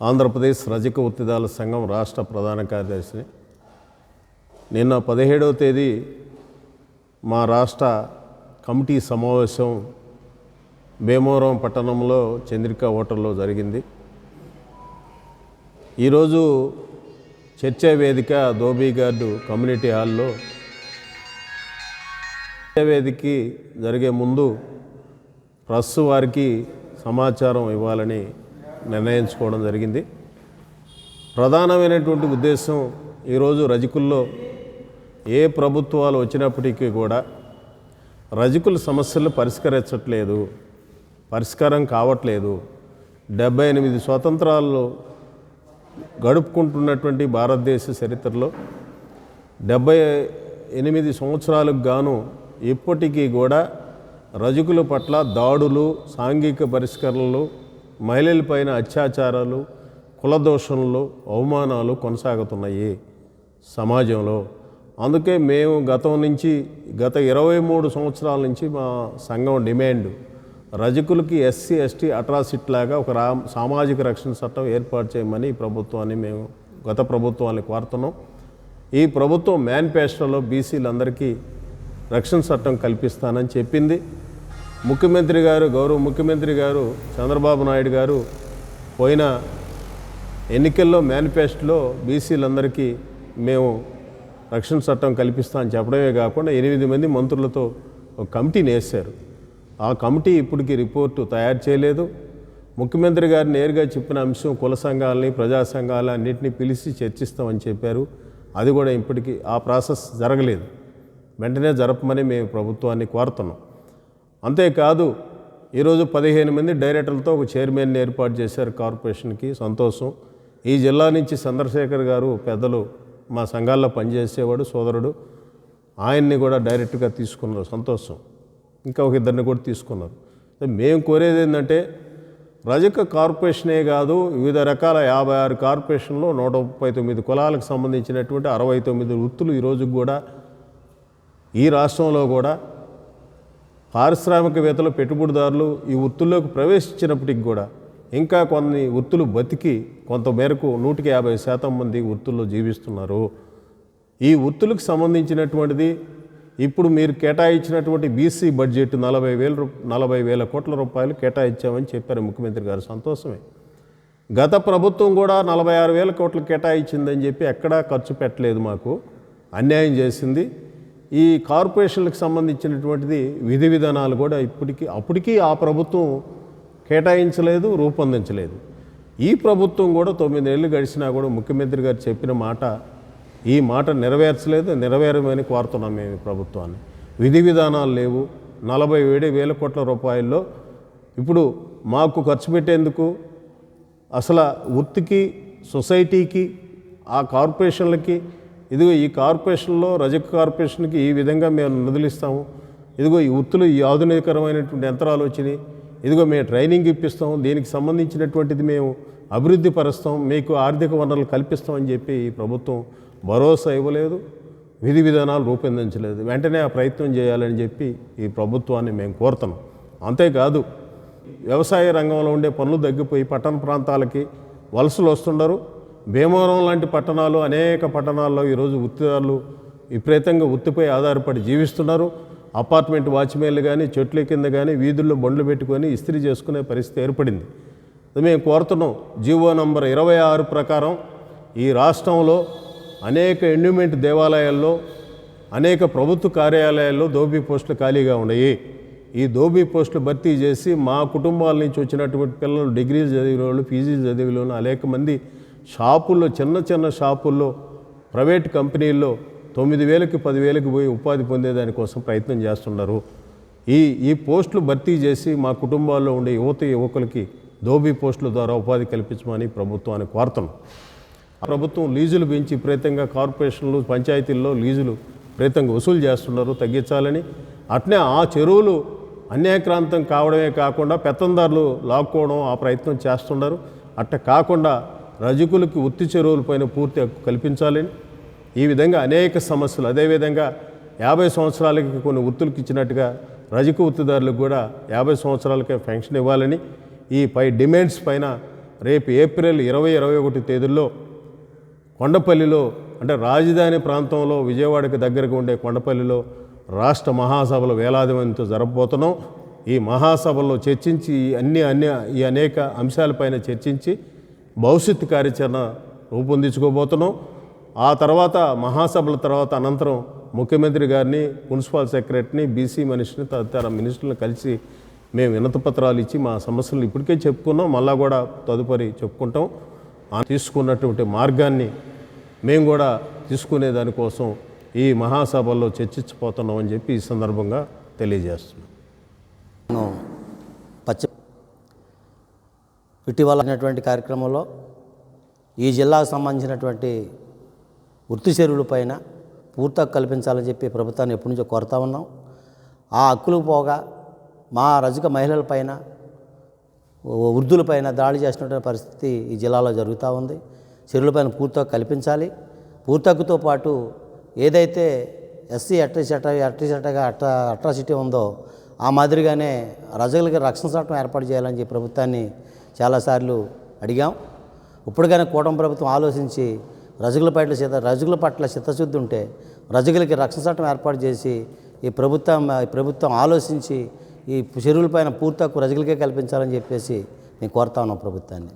ఆంధ్రప్రదేశ్ రజక ఒత్తిదాల సంఘం రాష్ట్ర ప్రధాన కార్యదర్శిని. నిన్న పదిహేడవ తేదీ మా రాష్ట్ర కమిటీ సమావేశం భీమవరం పట్టణంలో చంద్రిక హోటల్లో జరిగింది. ఈరోజు చర్చా వేదిక ధోబీ గార్డు కమ్యూనిటీ హాల్లో చర్చా వేదికకి జరిగే ముందు ప్రెస్ వారికి సమాచారం ఇవ్వాలని నిర్ణయించుకోవడం జరిగింది. ప్రధానమైనటువంటి ఉద్దేశం ఈరోజు రజకుల్లో ఏ ప్రభుత్వాలు వచ్చినప్పటికీ కూడా రజకుల సమస్యలు పరిష్కరించట్లేదు పరిష్కారం కావట్లేదు. డెబ్బై ఎనిమిది స్వాతంత్రాల్లో గడుపుకుంటున్నటువంటి భారతదేశ చరిత్రలో డెబ్బై ఎనిమిది సంవత్సరాలకు గాను ఇప్పటికీ కూడా రజకుల పట్ల దాడులు సాంఘిక పరిష్కరణలు మహిళలపైన అత్యాచారాలు కులదోషణలు అవమానాలు కొనసాగుతున్నాయి సమాజంలో. అందుకే మేము గతం నుంచి గత ఇరవై మూడు సంవత్సరాల నుంచి మా సంఘం డిమాండ్ రజకులకి ఎస్సీ ఎస్టీ అట్రాసిటీ లాగా ఒక రా సామాజిక రక్షణ చట్టం ఏర్పాటు చేయమని ఈ ప్రభుత్వాన్ని మేము గత ప్రభుత్వాన్ని కోరుతున్నాం. ఈ ప్రభుత్వం మేనిఫెస్టోలో బీసీలందరికీ రక్షణ చట్టం కల్పిస్తానని చెప్పింది. ముఖ్యమంత్రి గారు గౌరవ ముఖ్యమంత్రి గారు చంద్రబాబు నాయుడు గారు పోయిన ఎన్నికల్లో మేనిఫెస్టోలో బీసీలందరికీ మేము రక్షణ చట్టం కల్పిస్తామని చెప్పడమే కాకుండా ఎనిమిది మంది మంత్రులతో ఒక కమిటీని వేశారు ఆ కమిటీ ఇప్పటికీ రిపోర్టు తయారు చేయలేదు. ముఖ్యమంత్రి గారు నేరుగా చెప్పిన అంశం కుల సంఘాలని ప్రజా సంఘాలని అన్నింటినీ పిలిచి చర్చిస్తామని చెప్పారు. అది కూడా ఇప్పటికీ ఆ ప్రాసెస్ జరగలేదు. వెంటనే జరపమని మేము ప్రభుత్వాన్ని కోరుతున్నాం. అంతేకాదు ఈరోజు పదిహేను మంది డైరెక్టర్లతో ఒక చైర్మన్ ఏర్పాటు చేశారు కార్పొరేషన్కి. సంతోషం. ఈ జిల్లా నుంచి చంద్రశేఖర్ గారు పెద్దలు మా సంఘాల్లో పనిచేసేవాడు సోదరుడు. ఆయన్ని కూడా డైరెక్ట్గా తీసుకున్నారు. సంతోషం. ఇంకా ఒక ఇద్దరిని కూడా తీసుకున్నారు. మేము కోరేది ఏంటంటే రజక కార్పొరేషనే కాదు వివిధ రకాల యాభై ఆరు కార్పొరేషన్లో నూట ముప్పై తొమ్మిది కులాలకు సంబంధించినటువంటి అరవై తొమ్మిది వృత్తులు ఈరోజు కూడా ఈ రాష్ట్రంలో కూడా పారిశ్రామికవేత్తలు పెట్టుబడిదారులు ఈ వృత్తుల్లోకి ప్రవేశించినప్పటికి కూడా ఇంకా కొన్ని వృత్తులు బతికి కొంత మేరకు నూటికి యాభై శాతం మంది వృత్తుల్లో జీవిస్తున్నారు. ఈ వృత్తులకు సంబంధించినటువంటిది ఇప్పుడు మీరు కేటాయించినటువంటి బీసీ బడ్జెట్ నలభై వేల రూ నలభై వేల కోట్ల రూపాయలు కేటాయించామని చెప్పారు ముఖ్యమంత్రి గారు. సంతోషమే. గత ప్రభుత్వం కూడా నలభై ఆరు వేల కోట్లు కేటాయించిందని చెప్పి ఎక్కడా ఖర్చు పెట్టలేదు మాకు. అన్యాయం చేసింది. ఈ కార్పొరేషన్లకు సంబంధించినటువంటిది విధి విధానాలు కూడా ఇప్పటికీ అప్పటికీ ఆ ప్రభుత్వం కేటాయించలేదు రూపొందించలేదు. ఈ ప్రభుత్వం కూడా తొమ్మిదేళ్ళు గడిచినా కూడా ముఖ్యమంత్రి గారు చెప్పిన మాట ఈ మాట నెరవేర్చలేదు నెరవేరమని కోరుతున్నాం మేము ప్రభుత్వాన్ని. విధి విధానాలు లేవు. నలభై ఏడు వేల కోట్ల రూపాయల్లో ఇప్పుడు మాకు ఖర్చు పెట్టేందుకు అసలు వృత్తికి సొసైటీకి ఆ కార్పొరేషన్లకి ఇదిగో ఈ కార్పొరేషన్లో రజక కార్పొరేషన్కి ఈ విధంగా మేము నిధులిస్తాము. ఇదిగో ఈ వృత్తులు ఈ ఆధునికరమైనటువంటి యంత్రాలు వచ్చినాయి. ఇదిగో మేము ట్రైనింగ్ ఇప్పిస్తాం. దీనికి సంబంధించినటువంటిది మేము అభివృద్ధి పరుస్తాం. మీకు ఆర్థిక వనరులు కల్పిస్తామని చెప్పి ఈ ప్రభుత్వం భరోసా ఇవ్వలేదు. విధి విధానాలు రూపొందించలేదు. వెంటనే ఆ ప్రయత్నం చేయాలని చెప్పి ఈ ప్రభుత్వాన్ని మేము కోరుతున్నాం. అంతేకాదు వ్యవసాయ రంగంలో ఉండే పనులు తగ్గిపోయి పట్టణ ప్రాంతాలకి వలసలు వస్తుండరు. భీమవరం లాంటి పట్టణాలు అనేక పట్టణాల్లో ఈరోజు వృత్తిదారులు విపరీతంగా వృత్తిపై ఆధారపడి జీవిస్తున్నారు. అపార్ట్మెంట్ వాచ్మెన్లు కానీ చెట్ల కింద కానీ వీధుల్లో బండ్లు పెట్టుకొని ఇస్త్రీ చేసుకునే పరిస్థితి ఏర్పడింది. మేము కోరుతున్నాం. జీవో నంబర్ ఇరవై ఆరు ప్రకారం ఈ రాష్ట్రంలో అనేక ఎండ్యూమెంట్ దేవాలయాల్లో అనేక ప్రభుత్వ కార్యాలయాల్లో దోబీ పోస్టులు ఖాళీగా ఉన్నాయి. ఈ దోబీ పోస్టులు భర్తీ చేసి మా కుటుంబాల నుంచి వచ్చినటువంటి పిల్లలు డిగ్రీలు చదివిన వాళ్ళు పీజీలు చదివిన వాళ్ళు అనేక మంది షాపుల్లో చిన్న చిన్న షాపుల్లో ప్రైవేట్ కంపెనీల్లో తొమ్మిది వేలకి పదివేలకి పోయి ఉపాధి పొందేదానికోసం ప్రయత్నం చేస్తున్నారు. ఈ ఈ పోస్టులు భర్తీ చేసి మా కుటుంబాల్లో ఉండే యువత యువకులకి దోబీ పోస్టుల ద్వారా ఉపాధి కల్పించమని ప్రభుత్వానికి కోరుతున్నాం. ప్రభుత్వం లీజులు పెంచి విపరీతంగా కార్పొరేషన్లు పంచాయతీల్లో లీజులు విపరీతంగా వసూలు చేస్తున్నారు తగ్గించాలని. అట్నే ఆ చెరువులు అన్యాక్రాంతం కావడమే కాకుండా పెత్తందారులు లాక్కోవడం ఆ ప్రయత్నం చేస్తున్నారు. అట్ట కాకుండా రజకులకు ఉత్తి చెరువులపైన పూర్తి హక్కు కల్పించాలని ఈ విధంగా అనేక సమస్యలు అదేవిధంగా యాభై సంవత్సరాలకి కొన్ని వృత్తులకు ఇచ్చినట్టుగా రజకు వృత్తిదారులకు కూడా యాభై సంవత్సరాలకే పెన్షన్ ఇవ్వాలని ఈ పై డిమాండ్స్ పైన రేపు ఏప్రిల్ ఇరవై ఇరవై ఒకటి తేదీల్లో కొండపల్లిలో అంటే రాజధాని ప్రాంతంలో విజయవాడకు దగ్గరగా ఉండే కొండపల్లిలో రాష్ట్ర మహాసభలు వేలాది మందితో జరపబోతున్నాం. ఈ మహాసభల్లో చర్చించి ఈ అన్ని అన్ని ఈ అనేక అంశాలపైన చర్చించి భవిష్యత్తు కార్యాచరణ రూపొందించుకోబోతున్నాం ఆ తర్వాత మహాసభల తర్వాత అనంతరం ముఖ్యమంత్రి గారిని మున్సిపల్ సెక్రటరీని బీసీ మనిషిని తదితర మినిస్టర్లను కలిసి మేము వినతపత్రాలు ఇచ్చి మా సమస్యలు ఇప్పటికే చెప్పుకున్నాం. మళ్ళా కూడా తదుపరి చెప్పుకుంటాం. తీసుకున్నటువంటి మార్గాన్ని మేము కూడా తీసుకునే దానికోసం ఈ మహాసభల్లో చర్చించిపోతున్నాం అని చెప్పి ఈ సందర్భంగా తెలియజేస్తున్నాం. పశ్చిమ ఇటీవల అయినటువంటి కార్యక్రమంలో ఈ జిల్లాకు సంబంధించినటువంటి వృత్తి చెరువులపైన పైన కల్పించాలని చెప్పి ప్రభుత్వాన్ని ఎప్పటి నుంచో కోరుతా ఉన్నాం. ఆ హక్కులు పోగా మా రజక మహిళలపైన వృద్ధులపైన దాడి చేసినటువంటి పరిస్థితి ఈ జిల్లాలో జరుగుతూ ఉంది. చెరువులపైన పూర్తిగా కల్పించాలి. పూర్తి హక్కుతో పాటు ఏదైతే ఎస్సీ అట్రసిట అట్రసిటగా అట్ట అట్రాసిటీ ఉందో ఆ మాదిరిగానే రజకులకి రక్షణ చట్టం ఏర్పాటు చేయాలని చెప్పి ప్రభుత్వాన్ని చాలాసార్లు అడిగాం. ఇప్పటికైనా కూటమి ప్రభుత్వం ఆలోచించి రజకుల పట్ల చిత్త రజకుల పట్ల చిత్తశుద్ధి ఉంటే రజకులకి రక్షణ చట్టం ఏర్పాటు చేసి ఈ ప్రభుత్వం ఈ ప్రభుత్వం ఆలోచించి ఈ చెరువులపైన పూర్తి హక్కు రజకులకే కల్పించాలని చెప్పేసి నేను కోరుతా ఉన్నాం ప్రభుత్వాన్ని.